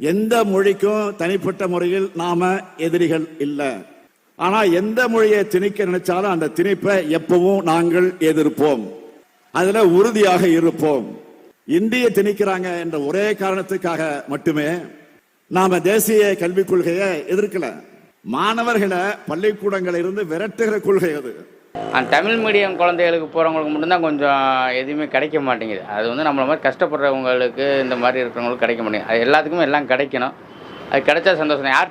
எந்த மொழிக்கும் தனிப்பட்ட முறையில் நாம எதிரிகள் இல்லை. ஆனா எந்த மொழியை திணிக்க நினைச்சாலும் அந்த திணிப்பை எப்பவும் நாங்கள் எதிர்ப்போம். அதுல உறுதியாக இருப்போம். இந்திய திணிக்கிறாங்க என்ற ஒரே காரணத்துக்காக மட்டுமே நாம தேசிய கல்விக் கொள்கையை எதிர்க்கல. மாணவர்களை பள்ளிக்கூடங்களில் இருந்து விரட்டுகிற கொள்கை அது. தமிழ் மீடியம் குழந்தைகளுக்கு போகிறவங்களுக்கு மட்டும்தான் கொஞ்சம் எதுவுமே கிடைக்க மாட்டேங்குது. அது வந்து நம்மள மாதிரி கஷ்டப்படுறவங்களுக்கு இந்த மாதிரி இருக்கிறவங்களுக்கு கிடைக்க மாட்டேங்குது. அது எல்லாத்துக்குமே எல்லாம் கிடைக்கணும். அது கிடைச்சா சந்தோஷம். யார்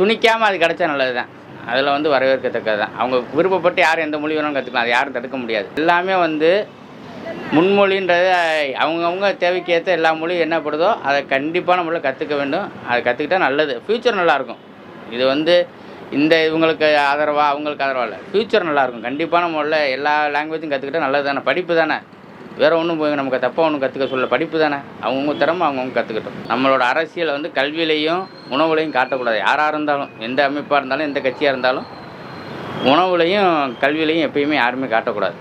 துணிக்காமல் அது கிடைச்சா நல்லது தான் அதில் வந்து வரவேற்கத்தக்கது தான். அவங்க விருப்பப்பட்டு யார் எந்த மொழி வேணாலும் கற்றுக்கலாம் அது யாரும் தடுக்க முடியாது. எல்லாமே வந்து முன்மொழின்றது அவங்கவுங்க தேவைக்கு ஏற்ற எல்லா மொழியும் என்ன படுதோ அதை கண்டிப்பாக நம்மள கற்றுக்க வேண்டும். அதை கற்றுக்கிட்டா நல்லது. ஃப்யூச்சர் நல்லாயிருக்கும் இது வந்து இந்த இவங்களுக்கு ஆதரவா? அவங்களுக்கு ஆதரவா இல்லை. ஃப்யூச்சர் நல்லாயிருக்கும் கண்டிப்பான முறையில் எல்லா லாங்குவேஜும் கற்றுக்கிட்டா நல்லது தானே படிப்பு தானே. வேறு ஒன்றும் போய் நமக்கு தப்பாக ஒன்றும் கற்றுக்க சொல்ல படிப்பு தானே. அவங்கவுங்க திறமை அவங்கவுங்க கற்றுக்கிட்டோம் நம்மளோட அரசியலை வந்து கல்வியிலையும் உணவுலையும் காட்டக்கூடாது. யாராக இருந்தாலும் எந்த அமைப்பாக இருந்தாலும் எந்த கட்சியாக இருந்தாலும் உணவுலையும் கல்வியிலையும் எப்பயுமே யாருமே காட்டக்கூடாது.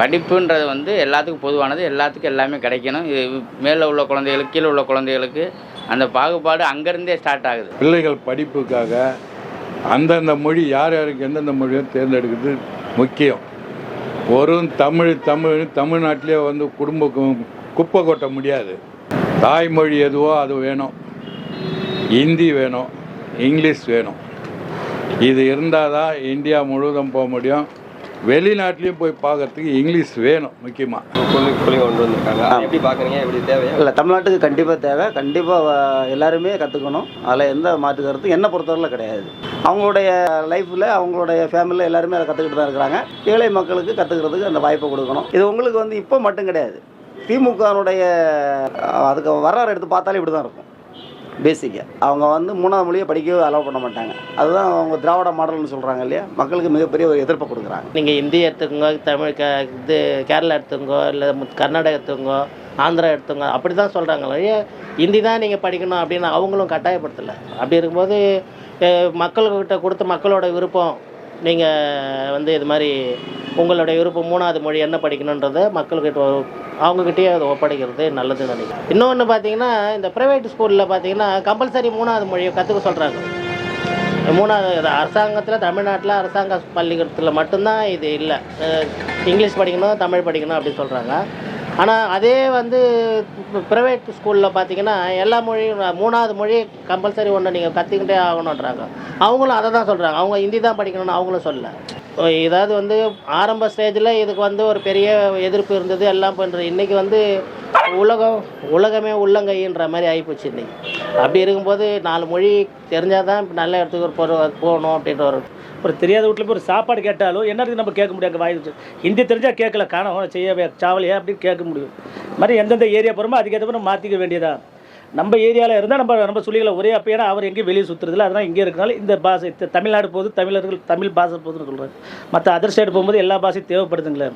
படிப்புன்றது வந்து எல்லாத்துக்கும் பொதுவானது. எல்லாத்துக்கும் எல்லாமே கிடைக்கணும். இது மேலே உள்ள குழந்தைகளுக்கு கீழே உள்ள குழந்தைகளுக்கு அந்த பாகுபாடு அங்கேருந்தே ஸ்டார்ட் ஆகுது. பிள்ளைகள் படிப்புக்காக அந்தந்த மொழி யார் யாருக்கு எந்தெந்த மொழியோ தேர்ந்தெடுக்கிறது முக்கியம். வெறும் தமிழ் தமிழ் தமிழ்நாட்டிலே வந்து குடும்ப குப்பை கொட்ட முடியாது. தாய்மொழி எதுவோ அது வேணும். ஹிந்தி வேணும். இங்கிலீஷ் வேணும். இது இருந்தால் தான் இந்தியா முழுவதும் போக முடியும். வெளிநாட்டிலையும் போய் பார்க்கறதுக்கு இங்கிலீஷ் வேணும் முக்கியமாக கொண்டு வந்திருக்காங்க. எப்படி பார்க்குறீங்க? எப்படி தேவையா? இல்லை தமிழ்நாட்டுக்கு கண்டிப்பாக தேவை. கண்டிப்பாக எல்லாருமே கற்றுக்கணும் அதில் எந்த மாற்று கருத்து என்னை பொறுத்தவரையில் கிடையாது. அவங்களுடைய லைஃப்பில் அவங்களுடைய ஃபேமிலியில் எல்லாருமே அதை கற்றுக்கிட்டு தான் இருக்கிறாங்க. ஏழை மக்களுக்கு கற்றுக்கிறதுக்கு அந்த வாய்ப்பை கொடுக்கணும். இது உங்களுக்கு வந்து இப்போ மட்டும் கிடையாது. திமுகனுடைய அதுக்கு வரலாறு எடுத்து பார்த்தாலே இப்படி தான் இருக்கும். பேசிக்காக அவங்க வந்து மூணாவது மொழியை படிக்கவே அலோவ் பண்ண மாட்டாங்க. அதுதான் அவங்க திராவிட மாடல்னு சொல்கிறாங்க இல்லையா? மக்களுக்கு மிகப்பெரிய ஒரு எதிர்ப்பை கொடுக்குறாங்க. நீங்கள் இந்தி எடுத்துக்கோங்க தமிழ் க இது கேரளா எடுத்துக்கோங்க இல்லை கர்நாடகா எடுத்துக்கோங்க ஆந்திரா எடுத்துங்க அப்படி தான் சொல்கிறாங்களே ஹிந்தி தான் நீங்கள் படிக்கணும் அப்படின்னு அவங்களும் கட்டாயப்படுத்தலை. அப்படி இருக்கும்போது மக்கள்கிட்ட கொடுத்த மக்களோட விருப்பம் நீங்கள் வந்து இது மாதிரி உங்களுடைய விருப்பம் மூணாவது மொழி என்ன படிக்கணுன்றதை மக்கள்கிட்ட அவங்கக்கிட்டேயே அதை ஒப்படைக்கிறது நல்லதுன்னு நினைக்கிறேன். இன்னொன்று பார்த்தீங்கன்னா இந்த ப்ரைவேட் ஸ்கூலில் பார்த்தீங்கன்னா கம்பல்சரி மூணாவது மொழியை கற்றுக்க சொல்கிறாங்க மூணாவது அரசாங்கத்தில் தமிழ்நாட்டில் அரசாங்க பள்ளிக்கூடத்தில் மட்டும்தான் இது இல்லை. இங்கிலீஷ் படிக்கணும் தமிழ் படிக்கணும் அப்படின்னு சொல்கிறாங்க ஆனால் அதே வந்து ப்ரைவேட் ஸ்கூலில் பார்த்தீங்கன்னா எல்லா மொழியும் மூணாவது மொழி கம்பல்சரி ஒன்று நீங்கள் கற்றுக்கிட்டே ஆகணுன்றாங்க அவங்களும் அதை தான் சொல்கிறாங்க அவங்க ஹிந்தி தான் படிக்கணும்னு அவங்களும் சொல்லலை. இதாவது வந்து ஆரம்ப ஸ்டேஜில் இதுக்கு வந்து ஒரு பெரிய எதிர்ப்பு இருந்தது எல்லாம் பண்ணுறது இன்றைக்கி வந்து உலகம் உலகமே உள்ளங்கைன்ற மாதிரி ஆகிப்போச்சு இன்றைக்கி அப்படி இருக்கும்போது நாலு மொழி தெரிஞ்சால் தான் நல்ல இடத்துக்கு ஒரு போகிற போகணும் அப்படின்ற ஒரு ஒரு தெரியாத வீட்டில் போய் ஒரு சாப்பாடு கேட்டாலும் என்னது நம்ம கேட்க முடியாது வாய் ஹிந்தி தெரிஞ்சால் கேட்கல காணோம் செய்ய சாவலையா அப்படின்னு கேட்க முடியும். மாதிரி எந்தெந்த ஏரியா போகிறோமோ அதுக்கேற்ற மாதிரி மாற்றிக்க வேண்டியதா? நம்ம ஏரியாவில் இருந்தால் நம்ம நம்ம சொல்லிகளை ஒரே அப்போ ஏன்னா அவர் எங்கேயும் வெளியே சுற்றுறதில்ல அதனால் இங்கே இருக்கனால இந்த பாஷை தமிழ்நாடு போகுது தமிழர்கள் தமிழ் பாஷை போகுதுன்னு சொல்கிறாரு மற்ற அதர் சைடு போகும்போது எல்லா பாஷையும் தேவைப்படுதுங்களே.